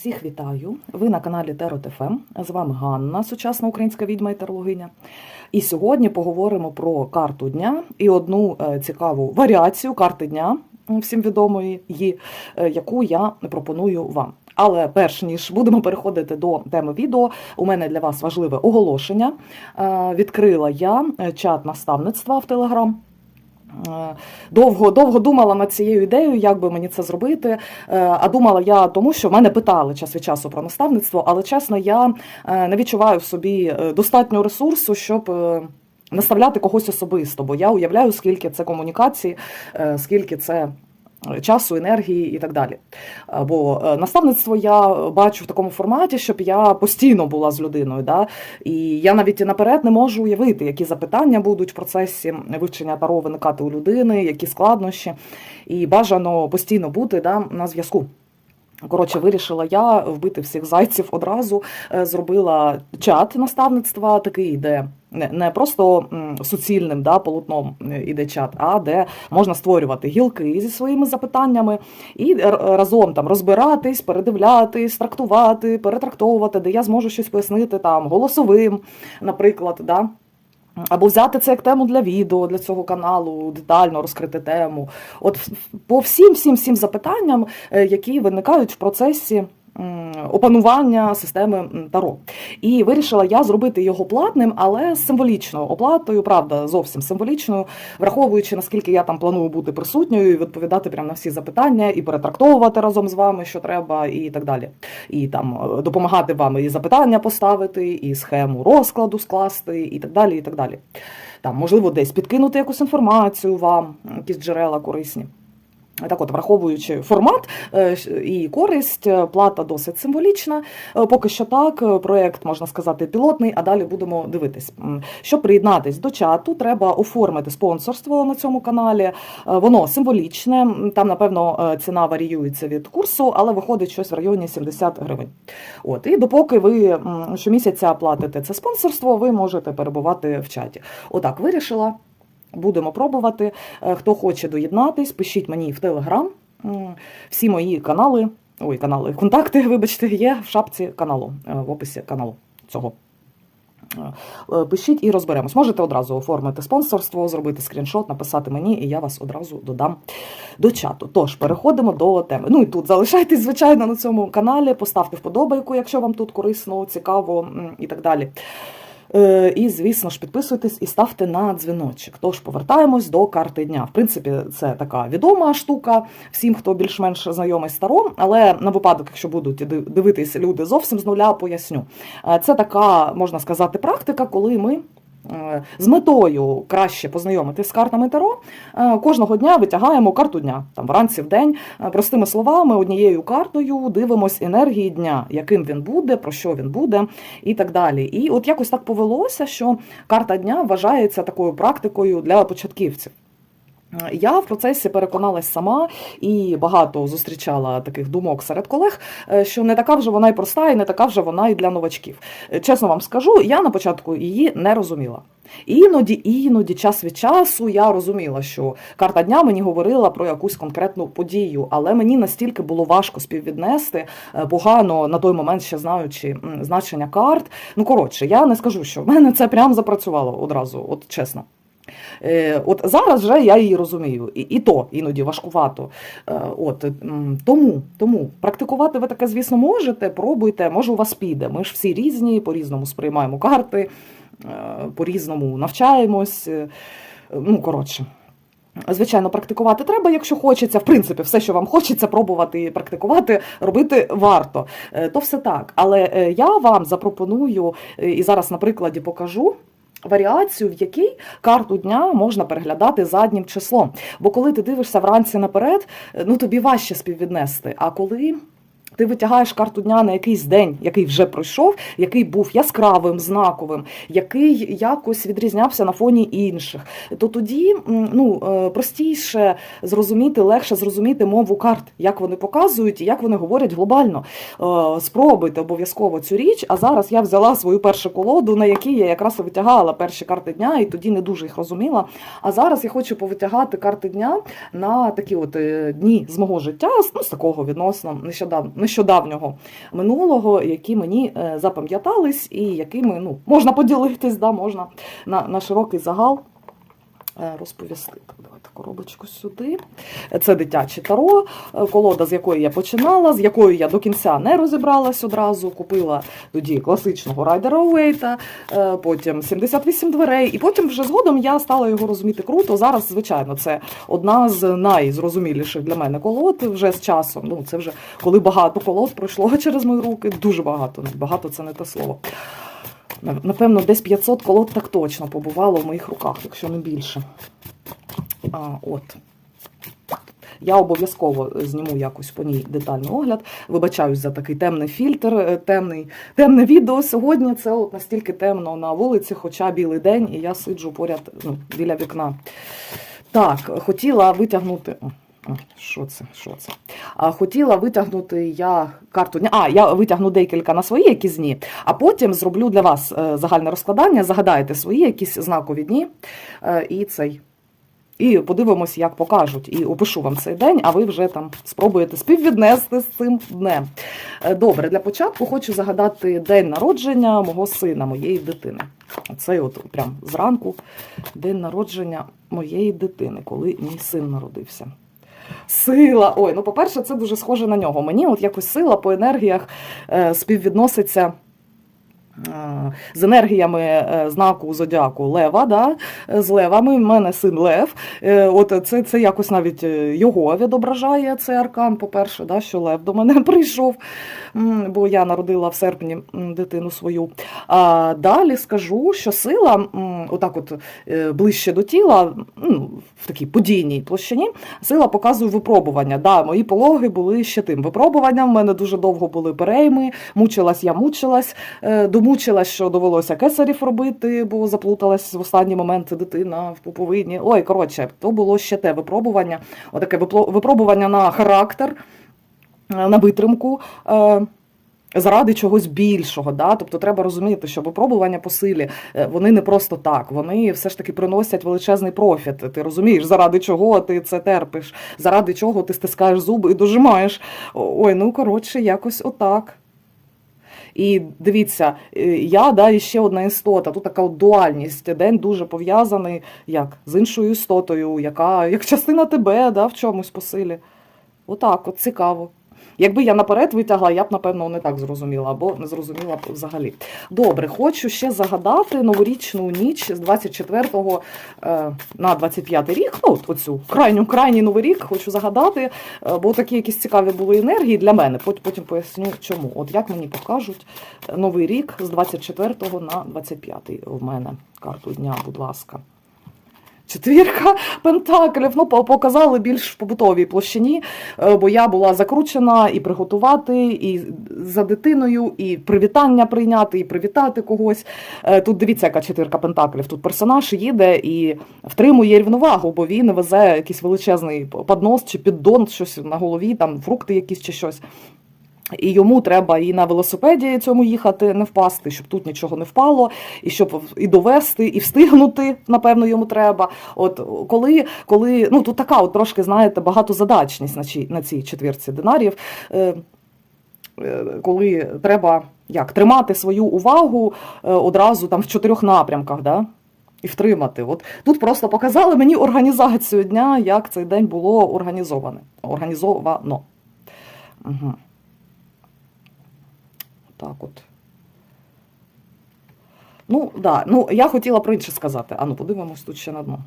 Всіх вітаю! Ви на каналі Терот ФМ. З вами Ганна, сучасна українська відьма і терлогиня. І сьогодні поговоримо про карту дня і одну е, цікаву варіацію карти дня, всім відомої, е, яку я пропоную вам. Але перш ніж будемо переходити до теми відео, у мене для вас важливе оголошення. Е, Відкрила я чат наставництва в Телеграм. Е, Довго довго думала над цією ідеєю, як би мені це зробити. Е, А думала я тому, що в мене питали час від часу про наставництво, але чесно, я е, не відчуваю в собі достатньо ресурсу, щоб. Наставляти когось особисто, бо я уявляю, скільки це комунікації, скільки це часу, енергії і так далі. Е, Бо е, наставництво я бачу в такому форматі, щоб я постійно була з людиною. Да? І я навіть наперед не можу уявити, які запитання будуть в процесі вивчення таро виникати у людини, які складнощі. І бажано постійно бути да, на зв'язку. Коротше, вирішила я вбити всіх зайців одразу. Е, Зробила чат наставництва, такий, де не, просто суцільним да, полотном е, іде чат, а де можна створювати гілки зі своїми запитаннями і разом там розбиратись, передивлятись, трактувати, перетрактовувати, де я зможу щось пояснити там голосовим, наприклад. Да. Або взяти це як тему для відео для цього каналу, детально розкрити тему. От по всім всім всім запитанням, е, які виникають в процесі опанування системи Таро. І вирішила я зробити його платним, але з символічною оплатою, правда, зовсім символічною, враховуючи наскільки я там планую бути присутньою відповідати прямо на всі запитання, і перетрактовувати разом з вами, що треба, і так далі. І там е, допомагати вам і запитання поставити, і схему розкладу скласти, і так далі. і так далі. Там, можливо, десь підкинути якусь інформацію вам, якісь джерела корисні. Так от, враховуючи формат е, і користь, е, плата досить символічна. Е, Поки що так, проєкт, можна сказати, пілотний, а далі будемо дивитись. Щоб приєднатись до чату, треба оформити спонсорство на цьому каналі. Воно символічне, там, напевно, ціна варіюється від курсу, але виходить щось в районі 70 гривень. От, і допоки ви щомісяця платите це спонсорство, ви можете перебувати в чаті. Отак, вирішила. Будемо пробувати. Е, Хто хоче доєднатись, пишіть мені в Телеграм. Всі мої канали, ой, канали, контакти, вибачте, є в шапці каналу, е, в описі каналу цього. Е, Пишіть і розберемось. Можете одразу оформити спонсорство, зробити скріншот, написати мені, і я вас одразу додам до чату. Тож переходимо до теми. Ну і тут залишайтесь, звичайно, на цьому каналі. Поставте вподобайку, якщо вам тут корисно, цікаво і так далі. Е, І, звісно ж, підписуйтесь і ставте на дзвіночок. Тож повертаємось до карти дня. В принципі, це така відома штука всім, хто більш-менш знайомий з Таро, але на випадок, якщо будуть дивитися люди зовсім з нуля, поясню. Е, Це така, можна сказати, практика, коли ми. Е, З метою краще познайомитись з картами Таро, е, кожного дня витягаємо карту дня, там вранці в день. Е, Простими словами, однією картою дивимось енергії дня, яким він буде, про що він буде, і так далі. І от якось так повелося, що карта дня вважається такою практикою для початківців. Я в процесі переконалась сама і багато зустрічала таких думок серед колег, е, що не така вже вона й проста, і не така вже вона і для новачків. Е, Чесно вам скажу, я на початку її не розуміла. Іноді, іноді, час від часу я розуміла, що карта дня мені говорила про якусь конкретну подію, але мені настільки було важко співвіднести, е, погано на той момент ще знаючи значення карт. Ну коротше, я не скажу, що в мене це прям запрацювало одразу, от чесно. Е, От зараз вже я її розумію, і, і то іноді важкувато. Е, От тому, тому практикувати ви таке, звісно, можете. Пробуйте, може у вас піде. Ми ж всі різні, по-різному сприймаємо карти, е, по-різному навчаємось. е, Ну, коротше. Звичайно, практикувати треба, якщо хочеться. В принципі, все, що вам хочеться, пробувати і практикувати, робити варто. Е, То все так. Але е, я вам запропоную е, і зараз на прикладі покажу. Варіацію, в якій карту дня можна переглядати заднім числом. Бо коли ти дивишся вранці наперед, ну тобі важче співвіднести. А коли ти витягаєш карту дня на якийсь день, який вже пройшов, який був яскравим, знаковим, який якось відрізнявся на фоні інших, то тоді ну, е, простіше зрозуміти, легше зрозуміти мову карт, як вони показують і як вони говорять глобально. Е, Спробуйте обов'язково цю річ. А зараз я взяла свою першу колоду, на якій я якраз витягала перші карти дня, і тоді не дуже їх розуміла. А зараз я хочу повитягати карти дня на такі от е, дні з мого життя, ну, з такого відносно нещодавно, нещодавнього минулого, які мені е, запам'ятались і якими ну, можна поділитись, да, можна на, на широкий загал розповісти. Так, давайте коробочку сюди. Це дитяче таро, е, колода, з якої я починала, з якою я до кінця не розібралась одразу. Купила тоді класичного райдера Уейта, е, потім 78 дверей, і потім вже згодом я стала його розуміти круто. Зараз, звичайно, це одна з найзрозуміліших для мене колод вже з часом. Ну, це вже коли багато колод пройшло через мої руки, дуже багато. Багато це не те слово. Напевно, десь 500 колод так точно побувало в моїх руках, якщо не більше. А, от. Я обов'язково зніму якось по ній детальний огляд. Вибачаюсь за такий темний фільтр, е, темний, темне відео. Сьогодні це от настільки темно на вулиці, хоча білий день, і я сиджу поряд ну, біля вікна. Так, хотіла витягнути. Що це? Що це? А, хотіла витягнути я карту. А, я витягну декілька на свої якісь дні, а потім зроблю для вас е, загальне розкладання, загадаєте свої якісь знакові дні е, і цей. І подивимось, як покажуть, і опишу вам цей день, а ви вже там спробуєте співвіднести з цим днем. Е, Добре, для початку хочу загадати день народження мого сина, моєї дитини. Це от прям зранку день народження моєї дитини, коли мій син народився. Сила. Ой, ну по-перше, це дуже схоже на нього. Мені от якось сила по енергіях е, співвідноситься. е, З енергіями е, знаку зодіаку Лева, да? з левами. У мене син Лев. От це, це якось навіть його відображає цей аркан, по-перше, да, що Лев до мене прийшов, бо я народила в серпні дитину свою. А далі скажу, що сила, отак от е, ближче до тіла, ну, в такій подійній площині, сила показує випробування. Да, мої пологи були ще тим випробуванням. У мене дуже довго були перейми, мучилась, я мучилась, е, домучилась, що довелося кесарів робити, бо заплуталась в останній момент дитина в пуповині. Ой, коротше, то було ще те випробування, отаке випробування на характер, на витримку. е, Заради чогось більшого, да? тобто треба розуміти, що випробування по силі е, вони не просто так, вони все ж таки приносять величезний профіт. Ти розумієш, заради чого ти це терпиш, заради чого ти стискаєш зуби і дожимаєш. Ой, ну коротше, якось отак. І дивіться, е, я да, і ще одна істота. Тут така дуальність. День дуже пов'язаний як з іншою істотою, яка як частина тебе да, в чомусь по силі. Отак, от цікаво. Якби я наперед витягла, я б, напевно, не так зрозуміла, або не зрозуміла б взагалі. Добре, хочу ще загадати новорічну ніч з 24 е, на 25 рік. Ну, от оцю крайню, крайній новий рік хочу загадати, е, бо такі якісь цікаві були енергії для мене. Пот- Потім поясню, чому. От як мені покажуть е, новий рік з 24 на 25 в мене карту дня, будь ласка. Четвірка пентаклів. Ну, показали більш в побутовій площині, е, бо я була закручена і приготувати, і за дитиною, і привітання прийняти, і привітати когось. Е, Тут дивіться, яка четвірка пентаклів. Тут персонаж їде і втримує рівновагу, бо він везе якийсь величезний поднос чи піддон, щось на голові, там фрукти якісь чи щось. І йому треба і на велосипеді цьому їхати, не впасти, щоб тут нічого не впало, і щоб і довести, і встигнути, напевно, йому треба. От коли, коли ну тут така, от трошки, знаєте, багатозадачність на цій, на цій четвірці динарів. Е, е, коли треба як тримати свою увагу е, одразу там в чотирьох напрямках, да? і втримати. От тут просто показали мені організацію дня, як цей день було організоване. Організовано. Угу. Так от. Ну, да. ну, я хотіла про інше сказати. А ну, подивимось тут ще на дно.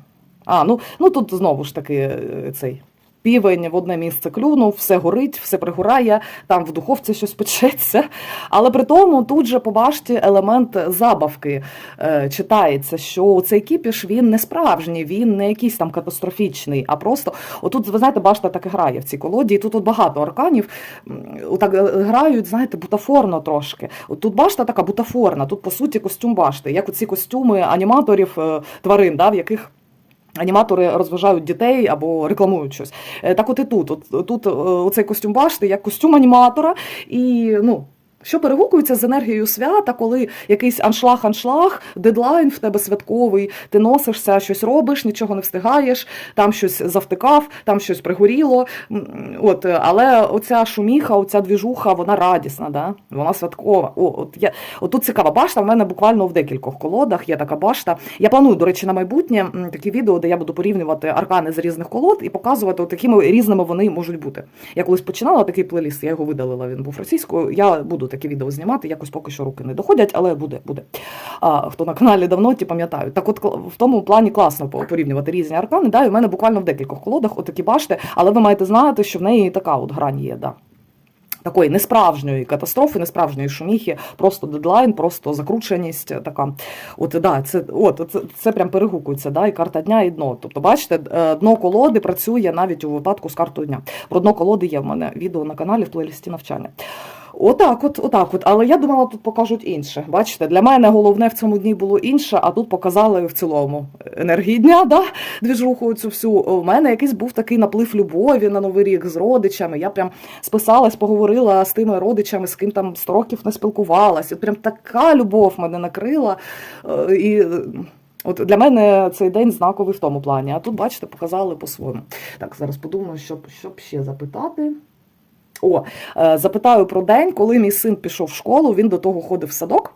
А, ну, ну тут знову ж таки е, цей півень в одне місце клюнув, все горить, все пригорає, там в духовці щось печеться. Але при тому тут же побачте елемент забавки е, читається, що цей кіпіш він не справжній, він не якийсь там катастрофічний, а просто отут, ви знаєте, башта так і грає в цій колоді, і тут от багато арканів м, отак е, грають, знаєте, бутафорно трошки. От тут башта така бутафорна, тут по суті костюм башти, як оці костюми аніматорів е, тварин, да, в яких. Аніматори розважають дітей або рекламують щось. Е, Так от і тут. От, тут е, оцей костюм башти як костюм аніматора, і ну. Що перегукується з енергією свята, коли якийсь аншлаг-аншлаг, дедлайн в тебе святковий, ти носишся, щось робиш, нічого не встигаєш, там щось завтикав, там щось пригоріло. От, але оця шуміха, оця двіжуха, вона радісна, да? вона святкова. О, от я, от тут цікава башта, в мене буквально в декількох колодах є така башта. Я планую, до речі, на майбутнє такі відео, де я буду порівнювати аркани з різних колод і показувати, от якими різними вони можуть бути. Я колись починала такий плейліст, я його видалила, він був російською. Я буду такі відео знімати, якось поки що руки не доходять, але буде. буде. А, хто на каналі давно, ті пам'ятають. Так от в тому плані класно порівнювати різні аркани. Да, і в мене буквально в декількох колодах отакі башти, але ви маєте знати, що в неї така от грань є. Да. Такої несправжньої катастрофи, несправжньої шуміхи, просто дедлайн, просто закрученість така. От да, це от це, це прям перегукується, да, і карта дня, і дно. Тобто, бачите, е, дно колоди працює навіть у випадку з картою дня. Про дно колоди є в мене відео на каналі в плейлісті навчання. Отак, от, отак, от. Але я думала, тут покажуть інше. Бачите, для мене головне в цьому дні було інше, а тут показали в цілому енергії дня, да, двіжуху цю всю. У мене якийсь був такий наплив любові на новий рік з родичами. Я прям списалась, поговорила з тими родичами, з ким там 100 років не спілкувалась. От прям така любов мене накрила. Е, І е, От для мене цей день знаковий в тому плані. А тут, бачите, показали по-своєму. Так, зараз подумаю, щоб, щоб ще запитати. О, е, запитаю про день, коли мій син пішов в школу, він до того ходив в садок.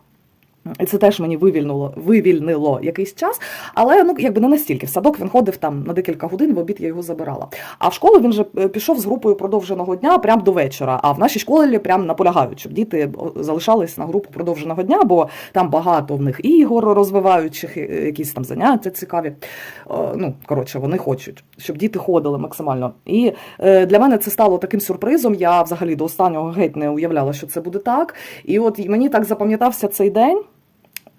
І це теж мені вивільнило, вивільнило якийсь час, але ну якби не настільки. В садок він ходив там на декілька годин, в обід я його забирала. А в школу він же е, пішов з групою продовженого дня прямо до вечора. А в нашій школі прям наполягають, щоб діти залишались на групу продовженого дня, бо там багато в них ігор розвиваючих, е, якісь там заняття цікаві. Ну коротше, вони хочуть, щоб діти ходили максимально. І е, для мене це стало таким сюрпризом. Я взагалі до останнього геть не уявляла, що це буде так. І от мені так запам'ятався цей день.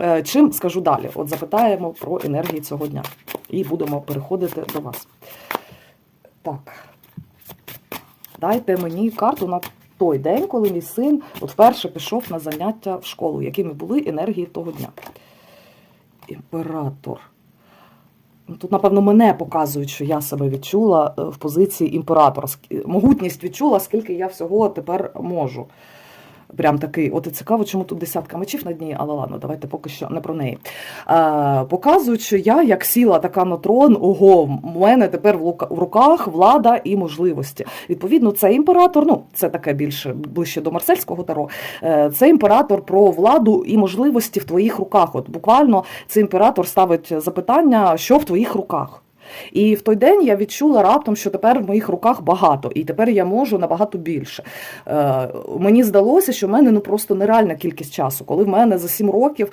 Е, Чим скажу далі? От запитаємо про енергії цього дня. І будемо переходити до вас. Так. Дайте мені карту на той день, коли мій син от вперше пішов на заняття в школу, якими були енергії того дня. Імператор. Тут, напевно, мене показують, що я себе відчула е, в позиції імператора. Могутність відчула, скільки я всього тепер можу. Прям такий, от і цікаво, чому тут десятка мечів на дні, але ладно, давайте поки що не про неї. Е, показують, що я як сіла така на трон, ого, в мене тепер в руках влада і можливості. Відповідно, це імператор, ну це таке більше ближче до марсельського таро. Е, це імператор про владу і можливості в твоїх руках. От буквально цей імператор ставить запитання, що в твоїх руках. І в той день я відчула раптом, що тепер в моїх руках багато, і тепер я можу набагато більше. Е, мені здалося, що в мене ну просто нереальна кількість часу. Коли в мене за сім років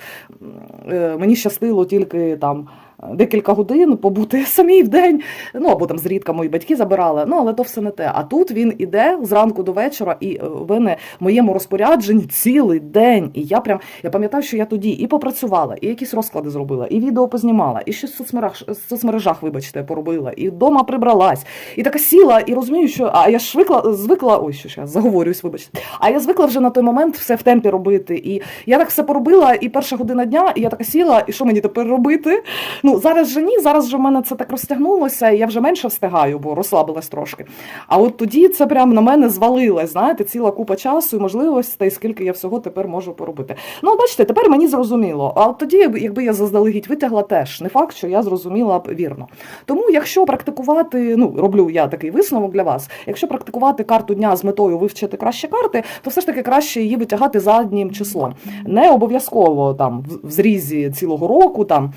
е, мені щастило тільки там. Декілька годин побути самій в день, ну або там зрідка мої батьки забирали. Ну але то все не те. А тут він іде зранку до вечора, і е, в мене в моєму розпорядженні цілий день. І я прям я пам'ятаю, що я тоді і попрацювала, і якісь розклади зробила, і відео познімала, і щось в соцмережах, соцмережах, вибачте, поробила, і вдома прибралась. І така сіла, і розумію, що а я ж звикла, звикла, ой, що ж я заговорююсь, вибачте. А я звикла вже на той момент все в темпі робити. І я так все поробила, і перша година дня, і я така сіла, і що мені тепер робити? Ну зараз же ні, зараз же в мене це так розтягнулося, і я вже менше встигаю, бо розслабилась трошки. А от тоді це прямо на мене звалилось, знаєте, ціла купа часу і можливостей, скільки я всього тепер можу поробити. Ну, бачите, тепер мені зрозуміло. А от тоді, якби я заздалегідь витягла, теж не факт, що я зрозуміла б вірно. Тому, якщо практикувати, ну роблю я такий висновок для вас. Якщо практикувати карту дня з метою вивчити краще карти, то все ж таки краще її витягати заднім числом. Не обов'язково там в- зрізі цілого року там.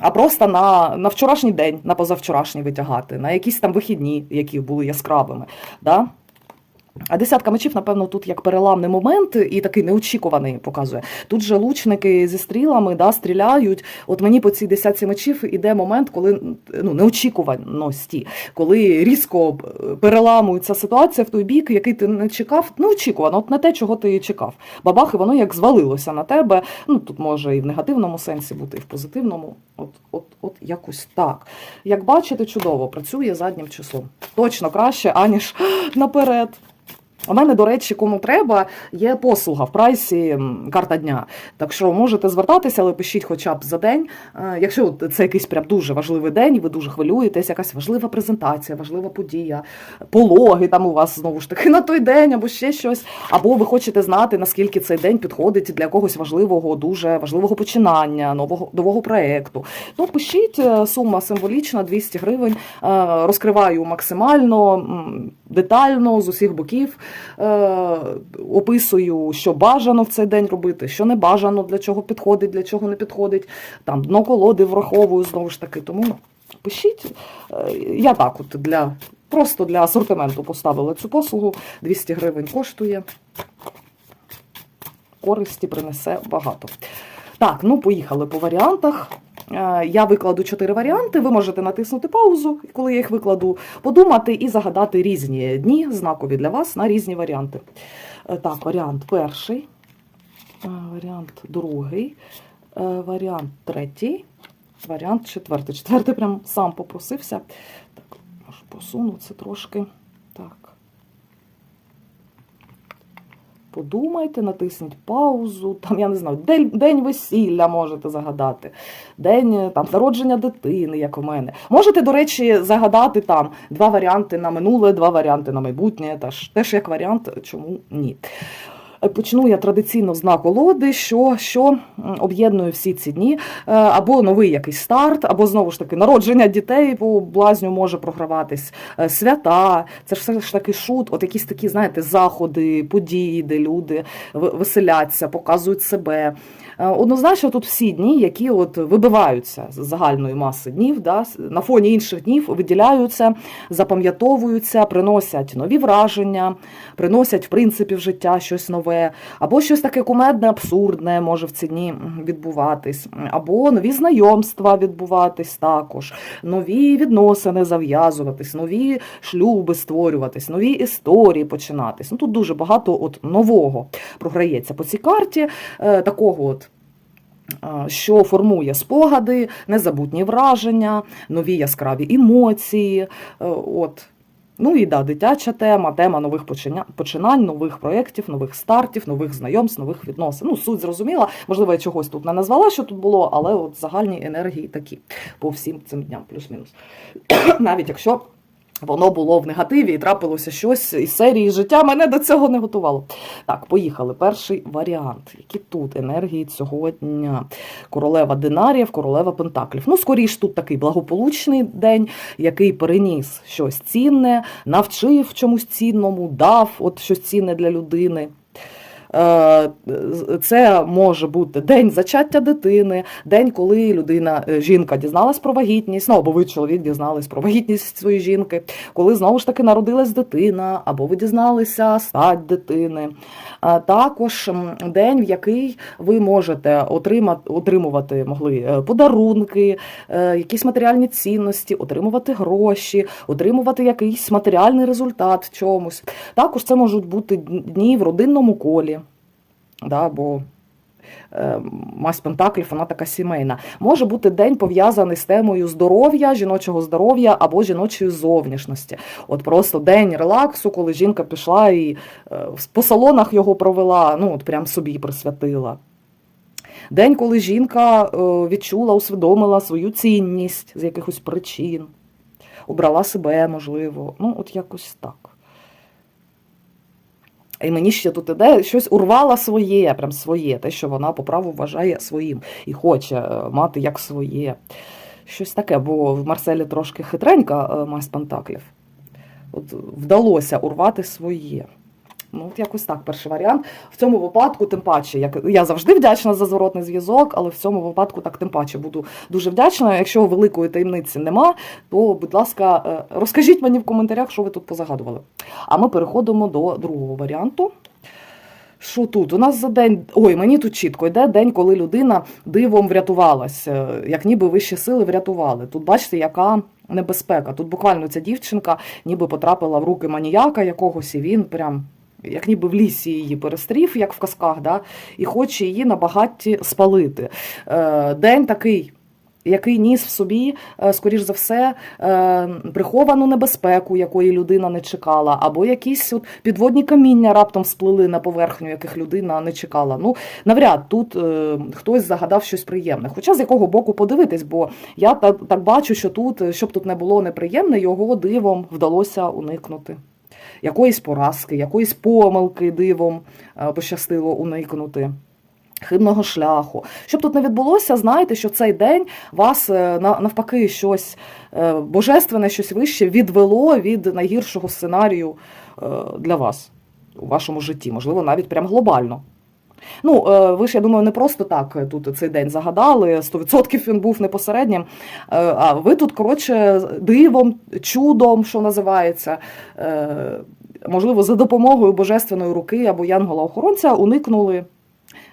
А просто на, на вчорашній день, на позавчорашній витягати, на якісь там вихідні, які були яскравими. Да? А десятка мечів, напевно, тут як переламний момент і такий неочікуваний показує. Тут же лучники зі стрілами да, стріляють. От мені по цій десятці мечів іде момент, коли ну, неочікуваності, коли різко е, переламується ситуація в той бік, який ти не чекав. Неочікувано, от не те, чого ти чекав. Бабах, і воно як звалилося на тебе. Ну тут може і в негативному сенсі бути, і в позитивному. От, от, от якось так. Як бачите, чудово, працює заднім числом. Точно краще, аніж наперед. У мене, до речі, кому треба, є послуга в прайсі карта дня. Так що можете звертатися, але пишіть хоча б за день. Якщо це якийсь прям дуже важливий день, і ви дуже хвилюєтесь, якась важлива презентація, важлива подія, пологи там у вас знову ж таки на той день, або ще щось. Або ви хочете знати, наскільки цей день підходить для якогось важливого, дуже важливого починання, нового нового проекту. Ну, пишіть, е, сума символічна, 200 гривень. Е, Розкриваю максимально детально з усіх боків. Е, Описую, що бажано в цей день робити, що не бажано, для чого підходить, для чого не підходить. Там дно колоди враховую знову ж таки. Тому пишіть. Е, Я так от для. Просто для асортименту поставила цю послугу. 200 гривень коштує. Користі принесе багато. Так, ну поїхали по варіантах. Е, Я викладу чотири варіанти. Ви можете натиснути паузу, коли я їх викладу, подумати і загадати різні дні, знакові для вас на різні варіанти. Е, Так, варіант перший, е, варіант другий, варіант третій, варіант четвертий. Четвертий прям сам попросився. Так, можу посуну це трошки. Так. Подумайте, натисніть паузу, там, я не знаю, день, день весілля можете загадати, день е, там, народження дитини, як у мене. Можете, до речі, загадати там два варіанти на минуле, два варіанти на майбутнє, теж, теж як варіант, чому ні. Е, Почну я традиційно з колоди, що, що об'єднує всі ці дні, Е, або новий якийсь старт, або знову ж таки народження дітей по блазню може програватись, е, свята, це ж все ж таки шут, от якісь такі, знаєте, заходи, події, де люди веселяться, показують себе. Е, Однозначно, тут всі дні, які от вибиваються з загальної маси днів, да, на фоні інших днів виділяються, запам'ятовуються, приносять нові враження, приносять в принципі в життя щось нове, або щось таке кумедне, абсурдне може в ці дні відбуватись, або нові знайомства відбуватись також, нові відносини зав'язуватись, нові шлюби створюватись, нові історії починатись. Ну тут дуже багато от нового програється по цій карті, е, такого от. Що формує спогади, незабутні враження, нові яскраві емоції. е, От. Ну і да, дитяча тема, тема нових починань, нових проєктів, нових стартів, нових знайомств, нових відносин. Ну, суть зрозуміла. Можливо, я чогось тут не назвала, що тут було, але от загальні енергії такі по всім цим дням, плюс-мінус. Навіть якщо воно було в негативі і трапилося щось із серії життя, мене до цього не готувало. Так, поїхали. Перший варіант. Які тут енергії цього дня? Королева динарів, королева пентаклів. Ну, скоріш, тут такий благополучний день, який переніс щось цінне, навчив чомусь цінному, дав от щось цінне для людини. Е, Це може бути день зачаття дитини, день, коли людина, е, жінка дізналась про вагітність, ну або ви чоловік дізнались про вагітність своєї жінки, коли знову ж таки народилась дитина, або ви дізналися стать дитини. Також день, в який ви можете отримати, отримувати могли е, подарунки, е, якісь матеріальні цінності, отримувати гроші, отримувати якийсь матеріальний результат в чомусь. Також це можуть бути дні в родинному колі. Да, бо е, мась Пентаклів, вона така сімейна. Може бути день пов'язаний з темою здоров'я, жіночого здоров'я або жіночої зовнішності. От просто день релаксу, коли жінка пішла і е, по салонах його провела, ну от прям собі присвятила. День, коли жінка е, відчула, усвідомила свою цінність з якихось причин, обрала себе, можливо. Ну, от якось так. І мені ще тут іде щось урвала своє, прям своє, те, що вона по праву вважає своїм і хоче е, мати як своє. Щось таке, бо в Марселі трошки хитренька е, мась Пентаклів. От вдалося урвати своє. Ну, от якось так, перший варіант. В цьому випадку, тим паче, як я завжди вдячна за зворотний зв'язок, але в цьому випадку так тим паче буду дуже вдячна. Якщо великої таємниці нема, то, будь ласка, е, розкажіть мені в коментарях, що ви тут позагадували. А ми переходимо до другого варіанту. Що тут? У нас за день. Ой, мені тут чітко йде день, коли людина дивом врятувалась, е, як ніби вищі сили врятували. Тут бачите, яка небезпека. Тут буквально ця дівчинка ніби потрапила в руки маніяка якогось, і він прям. Як ніби в лісі її перестрів, як в казках, да? і хоче її на багатті спалити. Е, День такий, який ніс в собі, е, скоріш за все, е, приховану небезпеку, якої людина не чекала, або якісь от підводні каміння раптом сплили на поверхню, яких людина не чекала. Ну, навряд тут хтось загадав щось приємне. Хоча з якого боку подивитись, бо я так, бачу, що тут, щоб тут не було неприємне, його дивом вдалося уникнути. Якоїсь поразки, якоїсь помилки дивом е, пощастило уникнути. Хибного шляху. Щоб тут не відбулося, знайте, що цей день вас е, навпаки щось е, божественне, щось вище відвело від найгіршого сценарію для вас у вашому житті, можливо, навіть прям глобально. Ну, е, ви ж, я думаю, не просто так е, тут цей день загадали, 100% він був непосереднім. Е, А ви тут, коротше, дивом, чудом, що називається, можливо, за допомогою божественної руки або янгола-охоронця уникнули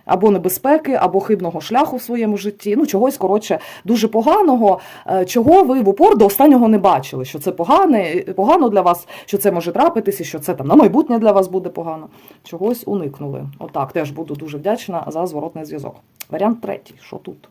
або небезпеки, або хибного шляху в своєму житті. Ну, чогось, коротше, дуже поганого, е, чого ви в упор до останнього не бачили, що це погане, погано для вас, що це може трапитися, що це там на майбутнє для вас буде погано. Чогось уникнули. Отак, теж буду дуже вдячна за зворотний зв'язок. Варіант третій, що тут?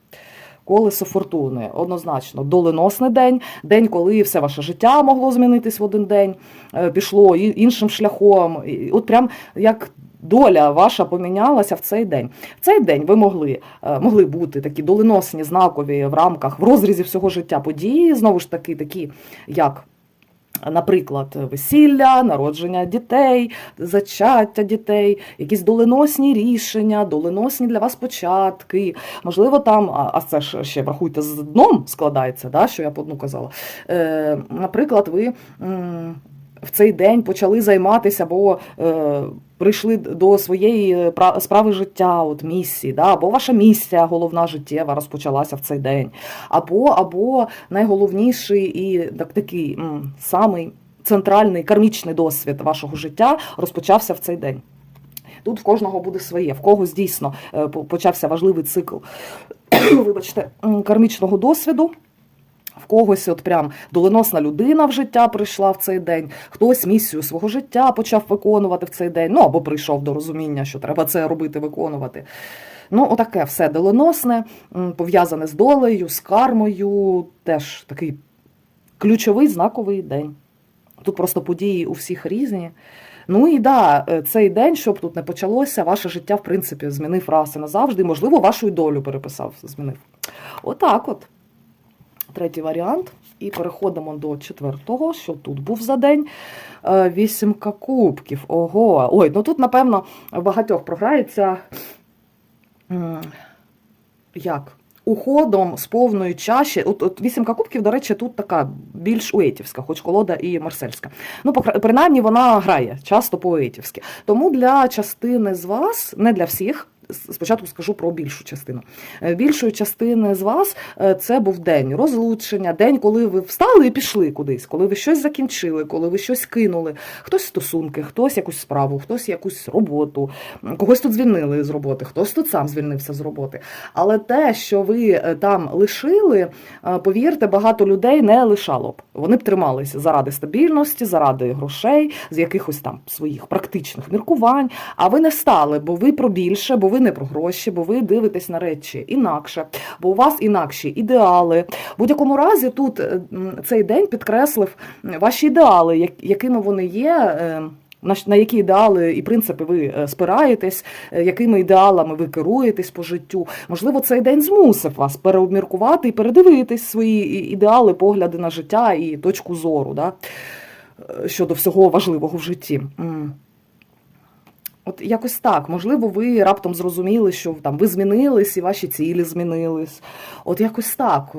Колесо фортуни, однозначно, доленосний день, день, коли все ваше життя могло змінитись в один день, е, пішло іншим шляхом. От прям як доля ваша помінялася в цей день. В цей день ви могли, е, могли бути такі доленосні, знакові в рамках, в розрізі всього життя події, знову ж таки, такі, як. Наприклад, весілля, народження дітей, зачаття дітей, якісь доленосні рішення, доленосні для вас початки. Можливо, там, а це ж ще врахуйте, з дном складається, да, що я по дну казала. Е, наприклад, ви в цей день почали займатися або е, прийшли до своєї пра- справи життя, от місії, да, або ваша місія головна життєва розпочалася в цей день, або, або найголовніший і так, такий м, самий центральний кармічний досвід вашого життя розпочався в цей день. Тут в кожного буде своє, в когось дійсно е, почався важливий цикл вибачте, кармічного досвіду. В когось от прям доленосна людина в життя прийшла в цей день, хтось місію свого життя почав виконувати в цей день, ну або прийшов до розуміння, що треба це робити, виконувати. Ну, отаке все доленосне, пов'язане з долею, з кармою, теж такий ключовий знаковий день. Тут просто події у всіх різні. Ну і да, е, цей день, щоб тут не почалося, ваше життя, в принципі, змінив раз і назавжди. Можливо, вашу долю переписав, змінив. Отак от. Третій варіант. І переходимо до четвертого, що тут був за день. Е, Вісімка кубків. Ого. Ой, ну тут, напевно, багатьох програється. Як? Уходом з повної чаші. От, от вісімка кубків, до речі, тут така більш уетівська, хоч колода і марсельська. Ну, принаймні, вона грає часто по-уетівськи. Тому для частини з вас, не для всіх. Спочатку скажу про більшу частину. Е, Більшої частини з вас е, це був день розлучення, день, коли ви встали і пішли кудись, коли ви щось закінчили, коли ви щось кинули. Хтось стосунки, хтось якусь справу, хтось якусь роботу, когось тут звільнили з роботи, хтось тут сам звільнився з роботи. Але те, що ви е, там лишили, повірте, багато людей не лишало б. Вони б трималися заради стабільності, заради грошей, з якихось там своїх практичних міркувань. А ви не стали, бо ви про більше, бо ви не про гроші, бо ви дивитесь на речі інакше, бо у вас інакші ідеали. В будь-якому разі тут е, цей день підкреслив ваші ідеали, якими вони є. е, на, які ідеали і принципи ви е, спираєтесь, якими ідеалами ви керуєтесь по життю. Можливо, цей день змусив вас переобміркувати і передивитись свої ідеали, погляди на життя і точку зору да, щодо всього важливого в житті. От якось так. Можливо, ви раптом зрозуміли, що там ви змінились і ваші цілі змінились. От якось так.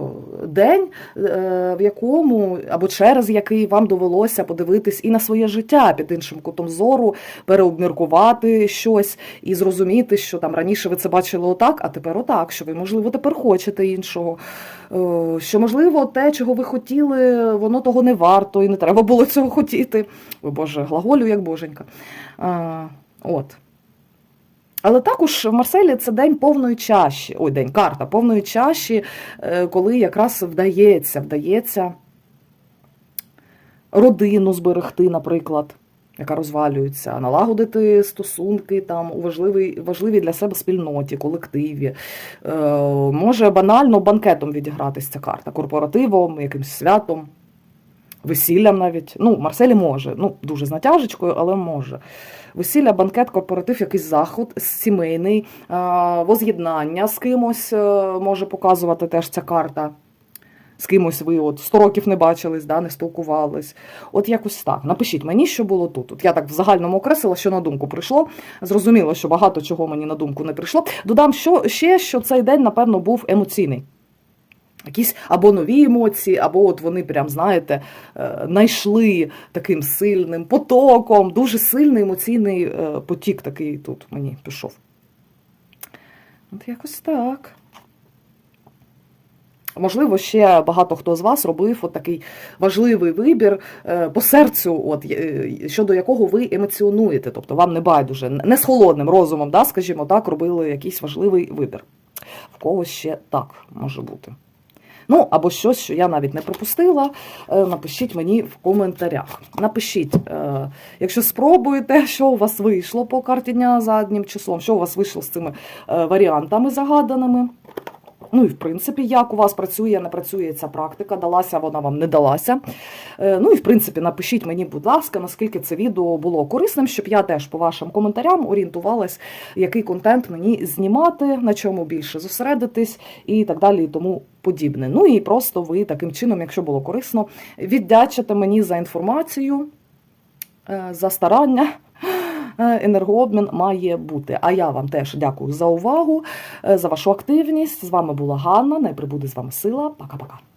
День, е, в якому або через який вам довелося подивитись і на своє життя під іншим кутом зору, переобміркувати щось і зрозуміти, що там раніше ви це бачили отак, а тепер отак, що ви, можливо, тепер хочете іншого. Е, Що, можливо, те, чого ви хотіли, воно того не варто, і не треба було цього хотіти. Ой, Боже, глаголю як боженька. От. Але також в Марселі це день повної чаші. Ой, день карта повної чаші, е, коли якраз вдається, вдається родину зберегти, наприклад. яка розвалюється, налагодити стосунки там у важливій, важливій для себе спільноті, колективі. Е, може банально банкетом відігратися ця карта, корпоративом, якимось святом, весіллям навіть. Ну, Марселі може, ну, дуже з натяжечкою, але може. Весілля, банкет, корпоратив, якийсь заход сімейний, воз'єднання з кимось е, може показувати теж ця карта. З кимось ви от 100 років не бачились, да, не спілкувались. От якось так. Напишіть мені, що було тут. От я так в загальному окреслила, що на думку прийшло. Зрозуміло, що багато чого мені на думку не прийшло. Додам що, ще, що цей день, напевно, був емоційний. Якісь або нові емоції, або от вони прям, знаєте, е, найшли таким сильним потоком, дуже сильний емоційний е, потік такий тут мені пішов. От якось так. Можливо, ще багато хто з вас робив от такий важливий вибір е, по серцю, от, е, щодо якого ви емоціонуєте. Тобто вам не байдуже, не з холодним розумом, да, скажімо так, робили якийсь важливий вибір. В когось ще так може бути. Ну, або щось, що я навіть не пропустила, е, напишіть мені в коментарях. Напишіть, е, якщо спробуєте, що у вас вийшло по карті дня заднім числом, що у вас вийшло з цими е, варіантами загаданими. Ну і в принципі, як у вас працює, не працює ця практика, далася вона вам не далася. Е, Ну і в принципі, напишіть мені, будь ласка, наскільки це відео було корисним, щоб я теж по вашим коментарям орієнтувалась, який контент мені знімати, на чому більше зосередитись і так далі, і тому подібне. Ну і просто ви таким чином, якщо було корисно, віддячите мені за інформацію, е, за старання. Е, Енергообмін має бути. А я вам теж дякую за увагу, е, за вашу активність. З вами була Ганна. Найприбуде з вами сила. Пока-пока.